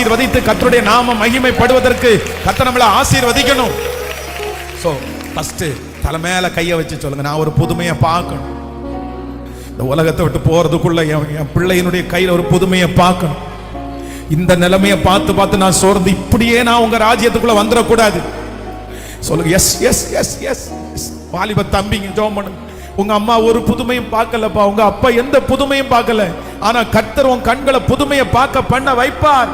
ஆசீர்வதித்து கத்தருடைய நாம மகிமைப்படுவதற்கு கத்த நம்மளை ஆசீர்வதிக்கணும். ஸோ ஃபஸ்ட்டு தலை மேல கையை வச்சு சொல்லுங்க. நான் ஒரு புதுமையை பார்க்கணும். இந்த உலகத்தை விட்டு போறதுக்குள்ள என் பிள்ளையினுடைய கையில ஒரு புதுமையை பார்க்கணும். இந்த நிலைமையை பார்த்து பார்த்து நான் சோர்ந்து இப்படியே நான் உங்க ராஜ்யத்துக்குள்ள வந்துடக்கூடாது. சொல்லுங்க எஸ் எஸ் எஸ் எஸ் வாலிப தம்பிங்க ஜோம் பண்ணுங்க. உங்க அம்மா ஒரு புதுமையும் பார்க்கலப்பா. உங்க அப்பா எந்த புதுமையும் பார்க்கல. ஆனா கர்த்தர் உன் கண்களை புதுமையை பார்க்க பண்ண வைப்பார்.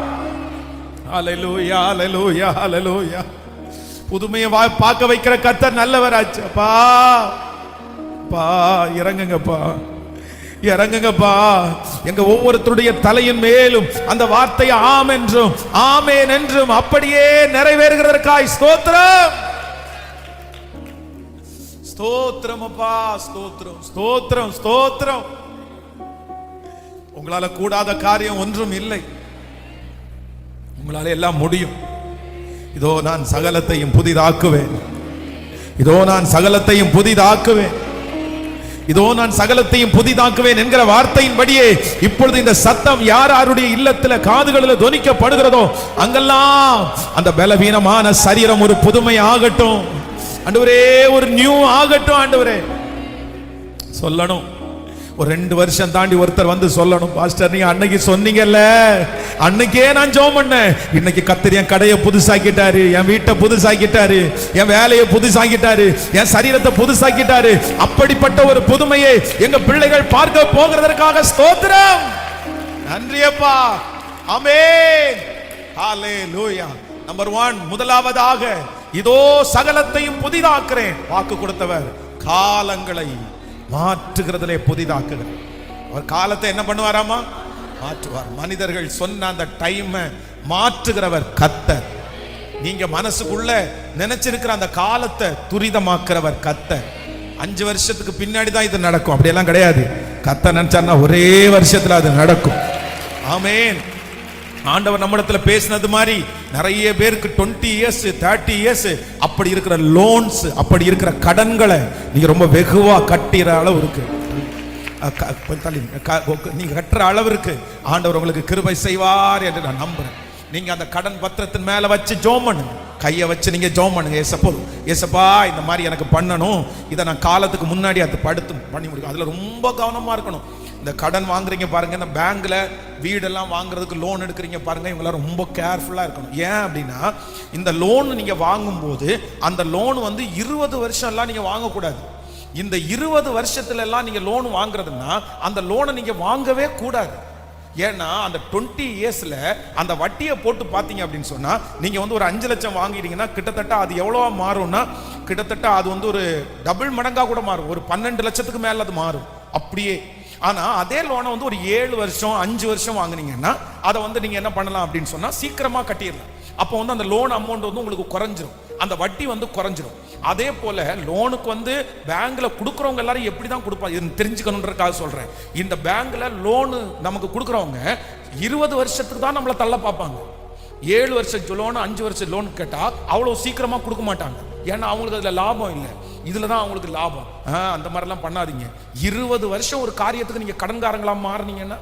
ஹalleluya ஹalleluya ஹalleluya புதுமையை வா பார்க்க வைக்கிற கத்தர் நல்லவராச்சு. அப்பா பா இறங்குங்கப்பா. இறங்குங்கப்பா. எங்க ஒவ்வொருத்தருடைய தலையின் மேலும் அந்த வார்த்தை ஆம் என்றும் ஆமேன் என்றும் அப்படியே நிறைவேறுகிறதற்காய் ஸ்தோத்திரம். ஸ்தோத்திரம் அப்பா ஸ்தோத்திரம் ஸ்தோத்திரம் ஸ்தோத்திரம். உங்களால கூடாத காரியம் ஒன்றும் இல்லை. உங்களால எல்லாம் முடியும். இதோ நான் சகலத்தையும் புதிதாக்குவேன். இதோ நான் சகலத்தையும் புதிதாக்குவேன். இதோ நான் சகலத்தையும் புதிதாக்குவேன் என்கிற வார்த்தையின்படியே இப்பொழுது இந்த சத்தம் யார் யாருடைய இல்லத்துல காதுகளில் துவனிக்கப்படுகிறதோ அங்கெல்லாம் அந்த பலவீனமான சரீரம் ஒரு புதுமை ஆகட்டும். ஆண்டவரே ஒரு நியூ ஆகட்டும் ஆண்டவரே. சொல்லணும். ஒரு ரெண்டு வருஷம் தாண்டி ஒருத்தர் வந்து சொல்லணும். பாஸ்டர் நீங்க அன்னைக்கு சொன்னீங்கல்ல? அன்னைக்கே நான் ஜோம் பண்ணேன். இன்னைக்கு கத்தர் என் கடையை புதுசாக்கிட்டாரு என் வீட்டை புதுசாக்கிட்டாரு என் வேலையை புதுசாக்கிட்டாரு என் சரீரத்தை புதுசாக்கிட்டாரு. அப்படிப்பட்ட ஒரு புதுமையை எங்க பிள்ளைகள் பார்க்க போகிறதற்காக ஸ்தோத்திரம். நன்றியப்பா. அமே ஹாலே லூயா நம்பர் ஒன் முதலாவதாக இதோ சகலத்தையும் புதிதாக்குறேன். வாக்கு கொடுத்தவர் காலங்களை மாற்றுகிறதுலே புதிதாக்குகிறார் அவர் காலத்தை என்ன பண்ணுவாராமா மாற்றுவார். மனிதர்கள் சொன்ன அந்த டைமை மாற்றுகிறவர் கத்தர் நீங்க மனசுக்குள்ள நினைச்சிருக்கிற அந்த காலத்தை துரிதமாக்குறவர் கத்த அஞ்சு வருஷத்துக்கு பின்னாடி தான் இது நடக்கும். அப்படியெல்லாம் கிடையாது. கத்த நினைச்சாருன்னா ஒரே வருஷத்துல அது நடக்கும். ஆமேன். ஆண்டவர் நம்மிடத்துல பேசினது மாதிரி நிறைய பேருக்கு டுவெண்ட்டி இயர்ஸ் தேர்ட்டி இயர்ஸ் அப்படி இருக்கிற லோன்ஸ் அப்படி இருக்கிற கடன்களை நீங்க ரொம்ப வெகுவா கட்டிற அளவு இருக்கு. நீங்க கட்டுற அளவிற்கு ஆண்டவர் உங்களுக்கு கிருபை செய்வார் என்று நான் நம்புறேன். நீங்க அந்த கடன் பத்திரத்தின் மேல வச்சு ஜோம் பண்ணுங்க. கையை வச்சு நீங்க ஜோம் பண்ணுங்க. ஏசப்போ ஏசப்பா இந்த மாதிரி எனக்கு பண்ணணும். இதை நான் காலத்துக்கு முன்னாடி அது படுத்து பண்ணி முடியும் அதுல ரொம்ப கவனமா இருக்கணும். இந்த கடன் வாங்குறீங்க பாருங்க இந்த பேங்க்ல வீடெல்லாம் வாங்குறதுக்கு லோன் எடுக்கிறீங்க பாருங்க இவங்களாம் ரொம்ப கேர்ஃபுல்லா இருக்கணும். ஏன் அப்படின்னா இந்த லோன் நீங்க வாங்கும்போது அந்த லோன் வந்து இருபது வருஷம் எல்லாம் நீங்க வாங்கக்கூடாது. இந்த இருபது வருஷத்துல எல்லாம் நீங்க லோன் வாங்குறதுன்னா அந்த லோனை நீங்க வாங்கவே கூடாது. ஏன்னா அந்த டுவெண்ட்டி இயர்ஸில் அந்த வட்டியை போட்டு பார்த்தீங்க அப்படின்னு சொன்னால் நீங்கள் வந்து ஒரு அஞ்சு லட்சம் வாங்கிட்டீங்கன்னா கிட்டத்தட்ட அது எவ்வளோவா மாறும்னா கிட்டத்தட்ட அது வந்து ஒரு டபுள் மடங்காக கூட மாறும். ஒரு பன்னெண்டு லட்சத்துக்கு மேலே அது மாறும். அப்படியே ஆனால் அதே லோனை வந்து ஒரு ஏழு வருஷம் அஞ்சு வருஷம் வாங்கினீங்கன்னா அதை வந்து நீங்கள் என்ன பண்ணலாம் அப்படின்னு சொன்னால் சீக்கிரமாக கட்டிடலாம். அப்போ வந்து அந்த லோன் அமௌண்ட் வந்து உங்களுக்கு குறைஞ்சிரும். அந்த வட்டி வந்து குறைஞ்சிரும். அதே போல லோனுக்கு வந்து பேங்க்ல கொடுக்குறவங்க எல்லாரும் எப்படி தான் கொடுப்பாங்க? இது தெரிஞ்சுக்கணுன்றக்காக சொல்றேன். இந்த பேங்க்ல லோனு நமக்கு கொடுக்குறவங்க இருபது வருஷத்துக்கு தான் நம்மளை தள்ள பார்ப்பாங்க. ஏழு வருஷம் லோன் அஞ்சு வருஷம் லோன் கேட்டால் அவ்வளோ சீக்கிரமாக கொடுக்க மாட்டாங்க. ஏன்னா அவங்களுக்கு அதில் லாபம் இல்லை. இதில் தான் அவங்களுக்கு லாபம். ஆ, அந்த மாதிரிலாம் பண்ணாதீங்க. இருபது வருஷம் ஒரு காரியத்துக்கு நீங்கள் கடன்காரங்களாக மாறினீங்கன்னா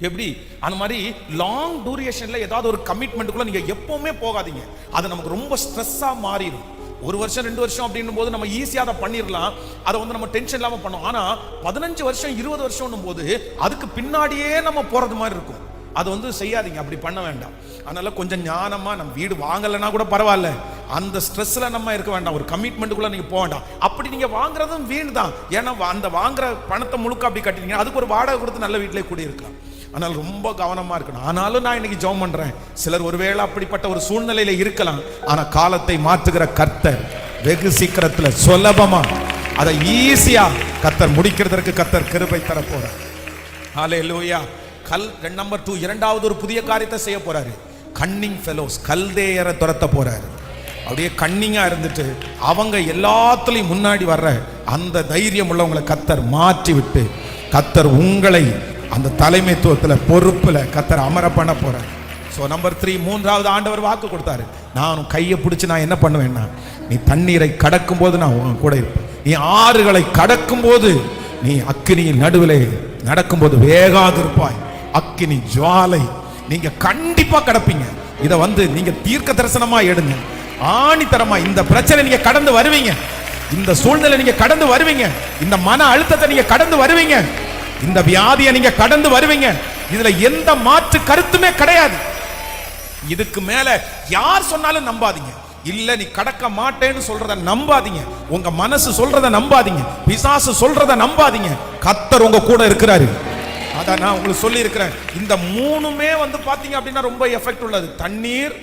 எப்படி? அந்த மாதிரி லாங் டூரியேஷனில் ஏதாவது ஒரு கமிட்மெண்ட்டுக்குள்ளே நீங்கள் எப்போவுமே போகாதீங்க. அது நமக்கு ரொம்ப ஸ்ட்ரெஸ்ஸாக மாறிடும் ஒரு வருஷம் ரெண்டு வருஷம் அப்படின்னும் போது நம்ம ஈஸியாக அதை பண்ணிடலாம் அதை வந்து நம்ம டென்ஷன் இல்லாமல் பண்ணோம். ஆனால் பதினஞ்சு வருஷம் இருபது வருஷம்னும் போது அதுக்கு பின்னாடியே நம்ம போகிறது மாதிரி இருக்கும். அது வந்து செய்யாதீங்க அப்படி பண்ண வேண்டாம். அதனால கொஞ்சம் ஞானமா நம்ம வீடு வாங்கலைன்னா கூட பரவாயில்ல. அந்த ஸ்ட்ரெஸ்ல நம்ம இருக்க வேண்டாம். ஒரு கமிட்மெண்ட்டுக்குள்ள நீங்க போக வேண்டாம். அப்படி நீங்க வாங்குறதும் வீண் தான் ஏன்னா அந்த வாங்குற பணத்தை முழுக்க அப்படி கட்டினீங்க அதுக்கு ஒரு வாடகை கொடுத்து நல்ல வீட்டிலே குடியிருக்கலாம். ஆனால் ரொம்ப கவனமா இருக்கணும். ஆனாலும் நான் இன்னைக்கு ஜெபம் பண்றேன். சிலர் ஒருவேளை அப்படிப்பட்ட ஒரு சூழ்நிலையில இருக்கலாம். ஆனா காலத்தை மாற்றுகிற கர்த்தர் வெகு சீக்கிரத்துல சுலபமா அதை ஈஸியா கர்த்தர் முடிக்கிறதற்கு கர்த்தர் கிருபை தரப்போகிறார் ஹலே லூயா கல் நம்பர் டூ இரண்டாவது ஒரு புதிய காரியத்தை செய்ய போறாரு. கன்னிங் ஃபெலோஸ் கல்தேயரை துரத்த போறாரு. அப்படியே கன்னிங்காக இருந்துட்டு அவங்க எல்லாத்துலேயும் முன்னாடி வர்ற அந்த தைரியம் உள்ளவங்களை கத்தர் மாற்றி விட்டு கத்தர் உங்களை அந்த தலைமைத்துவத்தில் பொறுப்பில் கத்தர் அமர பண்ண போறார். ஸோ நம்பர் த்ரீ மூன்றாவது ஆண்டவர் வாக்கு கொடுத்தாரு. நான் கையை பிடிச்சி நான் என்ன பண்ணுவேன்னா நீ தண்ணீரை கடக்கும் போது நான் உன் கூட இருப்பேன். நீ ஆறுகளை கடக்கும் போது நீ அக்கினியின் நடுவிலே நடக்கும்போது வேகாதிருப்பாய். அக்கினி ஜுவாலை நீங்க கண்டிப்பா கிடப்பீங்க. இதை வந்து நீங்க தீர்க்க தரிசனமா எடுங்க. ஆணித்தரமா இந்த பிரச்சனை நீங்க கடந்து வருவீங்க. இந்த சூழ்நிலை நீங்க கடந்து வருவீங்க. இந்த மன அழுத்தத்தை நீங்க கடந்து வருவீங்க. இந்த வியாதியை நீங்க கடந்து வருவீங்க. இதுல எந்த மாற்று கருத்துமே கிடையாது. இதுக்கு மேல யார் சொன்னாலும் நம்பாதீங்க. இல்ல நீ கடக்க மாட்டேன்னு சொல்றத நம்பாதீங்க. உங்க மனசு சொல்றத நம்பாதீங்க. பிசாசு சொல்றத நம்பாதீங்க. கத்தர் உங்க கூட இருக்கிறாரு. அதான் நான் உங்களுக்கு சொல்லி இருக்கிறேன் இந்த மூணுமே வந்து பாத்தீங்க அப்படின்னா ரொம்ப எஃபெக்ட் உள்ளது. தண்ணீர்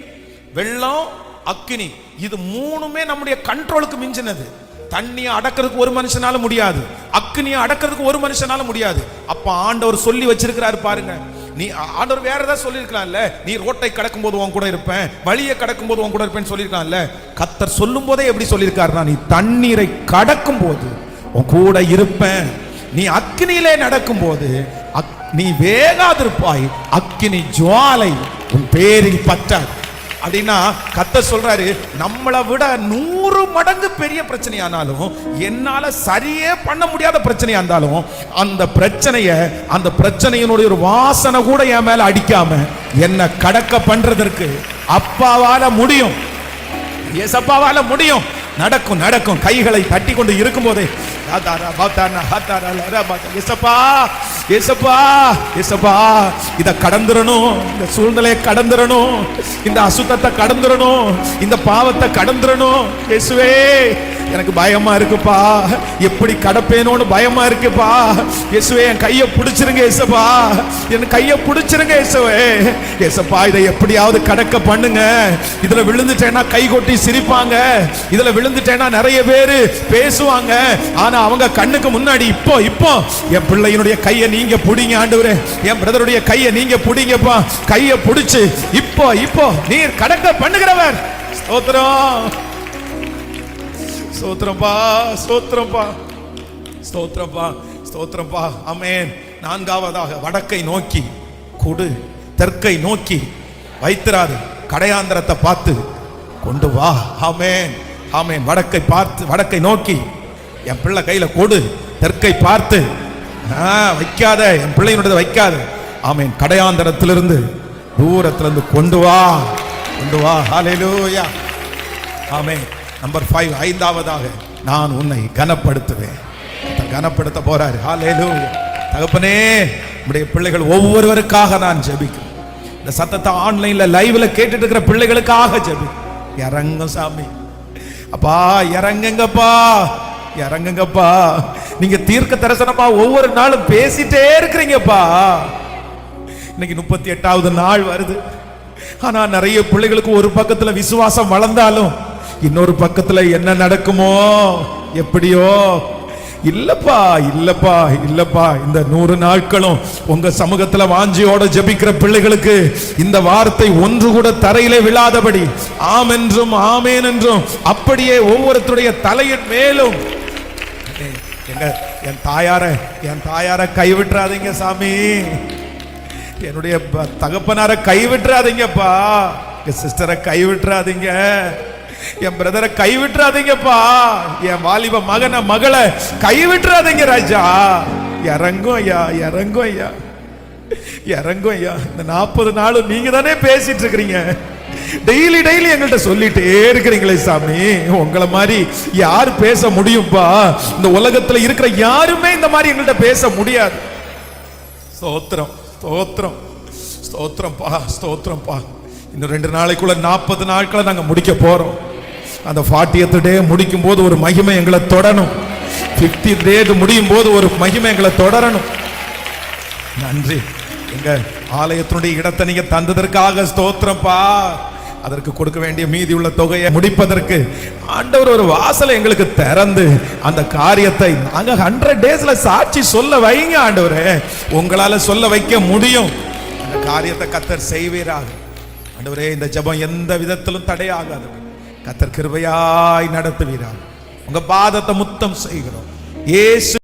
வெள்ளம் அக்கினி இது மூணுமே நம்முடைய கண்ட்ரோலுக்கு மிஞ்சினது. தண்ணியை அடக்கிறதுக்கு ஒரு மனுஷனால முடியாது. அக்னியை அடக்கிறதுக்கு ஒரு மனுஷனால முடியாது. அப்ப ஆண்டவர் சொல்லி வச்சிருக்கிறாரு பாருங்க. நீ ஆண்டவர் வேற ஏதாவது சொல்லியிருக்கலாம்ல? நீ ரோட்டை கடக்கும் போது உன் கூட இருப்பேன். வழியை கடக்கும் போது உன் கூட இருப்பேன்னு சொல்லியிருக்கலாம்ல? கத்தர் சொல்லும் போதே எப்படி சொல்லியிருக்காருன்னா நீ தண்ணீரை கடக்கும் போது உன் கூட இருப்பேன். நீ அக்னியிலே நடக்கும் போது நீ வேகாதிருப்பாய். அக்கினி ஜுவாலை உன் பேரில் பற்றாது. அப்படின்னா கத்த சொல்றாரு நம்மளை விட நூறு மடங்கு பெரிய பிரச்சனையானாலும் என்னால சரியே பண்ண முடியாத பிரச்சனையா இருந்தாலும் அந்த பிரச்சனைய அந்த பிரச்சனையினுடைய ஒரு வாசனை கூட என் மேல அடிக்காம என்ன கடக்க பண்றதற்கு அப்பாவால முடியும். ஏசப்பாவால முடியும். நடக்கும் நடக்கும். கைகளை தட்டி கொண்டு இருக்கும் போதே ஏசப்பா ஏசப்பா இத கடந்துடணும் இந்த சூழ்நிலையை கடந்துடணும் இந்த அசுத்தத்தை கடந்துடணும் இந்த பாவத்தை கடந்துடணும் இயேசுவே எனக்கு பயமா இருக்குப்பா. எப்படி கடப்பேனோன்னு பயமா இருக்குப்பா. இயேசுவே என் கையை பிடிச்சிருங்க ஏசப்பா. என் கையை பிடிச்சிருங்க இயேசுவே ஏசப்பா இதை எப்படியாவது கடக்க பண்ணுங்க. இதுல விழுந்துட்டேன்னா கை கொட்டி சிரிப்பாங்க. இதுல விழுந்துட்டேன்னா நிறைய பேரு பேசுவாங்க. ஆனா அவங்க கண்ணுக்கு முன்னாடி இப்போ இப்போ என் பிள்ளையினுடைய கையை நீங்க புடிங்க ஆண்டவரே. என் பிரதருடைய கையை நீங்க புடிங்கப்பா. கையை புடிச்சு இப்போ இப்போ நீர் கடக்க பண்ணுகிறவர். ஸ்தோத்திரம். ஸ்தோத்திரம்பா ஸ்தோத்திரம்பா. ஸ்தோத்திரம்பா ஸ்தோத்திரம்பா. அமேன் நான்காவதாக வடக்கை நோக்கி கொடு. தெற்கை நோக்கி வைத்திராது. கடையாந்திரத்தை பார்த்து கொண்டு வா. ஆமேன். ஆமேன். வடக்கை பார்த்து வடக்கை நோக்கி என் பிள்ளை கையில் கொடு. தெற்கை பார்த்து வைக்காத. என் பிள்ளையினுடைய வைக்காத. ஆமேன். கடையாந்தரத்திலிருந்து தூரத்திலிருந்து கொண்டு வா. கொண்டு வா. ஹalleluya. ஆமென். நம்பர் ஃபைவ் ஐந்தாவதாக நான் உன்னை கனப்படுத்துவேன். கனப்படுத்த போறாரு. ஹalleluya. தகப்பனே நம்முடைய பிள்ளைகள் ஒவ்வொருவருக்காக நான் ஜெபிக்கிறேன். இந்த சத்தத்தை ஆன்லைன்ல லைவ்ல கேட்டுட்டு இருக்கிற பிள்ளைகளுக்காக ஜெபி இறங்கும் சாமி. அப்பா இறங்குங்கப்பா. இறங்குங்கப்பா. நீங்க தீர்க்க தரிசனமா ஒவ்வொரு நாளும் பேசிட்டே இருக்கிறீங்கப்பா. இன்னைக்கு முப்பத்தி எட்டாவது நாள் வருது. ஆனா நிறைய பிள்ளைகளுக்கு ஒரு பக்கத்துல விசுவாசம் வளர்ந்தாலும் இன்னொரு பக்கத்துல என்ன நடக்குமோ எப்படியோ. இல்லப்பா இல்லப்பா இல்லப்பா. இந்த நூறு நாட்களும் உங்க சமூகத்துல வாஞ்சியோட ஜெபிக்கிற பிள்ளைகளுக்கு இந்த வார்த்தை ஒன்று கூட தரையிலே விழாதபடி ஆம் என்றும் ஆமேன் என்றும். அப்படியே ஒவ்வொருத்தருடைய தலையின் மேலும் எங்க என் தாயார என் தாயார கைவிட்டுறாதீங்க சாமி. என்னுடைய தகப்பனார கைவிட்டுறாதீங்கப்பா. என் சிஸ்டரை கைவிட்டுறாதீங்க. என் பிரதரை கைவிட்டுறாதீங்கப்பா. என் வாலிப மகனை மகளை கைவிட்டுறாதீங்க ராஜா. இறங்கும் ஐயா இறங்கும் ஐயா. இறங்கும் ஐயா. இந்த நாற்பது நாளும் நீங்க தானே பேசிட்டு இருக்கிறீங்க. டெய்லி டெய்லி எங்கள்கிட்ட சொல்லிட்டே இருக்கிறீங்களே சாமி. உங்களை மாதிரி யார் பேச முடியும்பா? இந்த உலகத்துல இருக்கிற யாருமே இந்த மாதிரி எங்கள்கிட்ட பேச முடியாது. ஸ்தோத்திரம் ஸ்தோத்திரம் ஸ்தோத்திரம்ப்பா ஸ்தோத்திரம்ப்பா இன்னும் ரெண்டு நாளைக்குள்ள நாற்பது நாட்களை நாங்க முடிக்க போறோம். அந்த ஃபார்ட்டியத் டே முடிக்கும் போது ஒரு மகிமை எங்களை தொடரணும் பிப்டி டே முடியும் போது ஒரு மகிமை எங்களை தொடரணும். நன்றி. எங்க ஆலயத்தினுடைய இடத்தை நீங்க தந்ததற்காக ஸ்தோத்திரம்ப்பா அதற்கு கொடுக்க வேண்டிய மீதி உள்ள தொகையை முடிப்பதற்கு ஆண்டவர் ஒரு வாசலை எங்களுக்கு திறந்து அந்த காரியத்தை நாங்க ஹண்ட்ரட் டேஸ்ல சாட்சி சொல்ல வைங்க ஆண்டவரே. உங்களால சொல்ல வைக்க முடியும். அந்த காரியத்தை கத்தர் செய்வீராக. ஆண்டவரே இந்த ஜெபம் எந்த விதத்திலும் தடையாகாது. கத்தர் கிருபையாய் நடத்துவீராக. உங்க பாதத்தை முத்தம் செய்கிறோம். ஏசு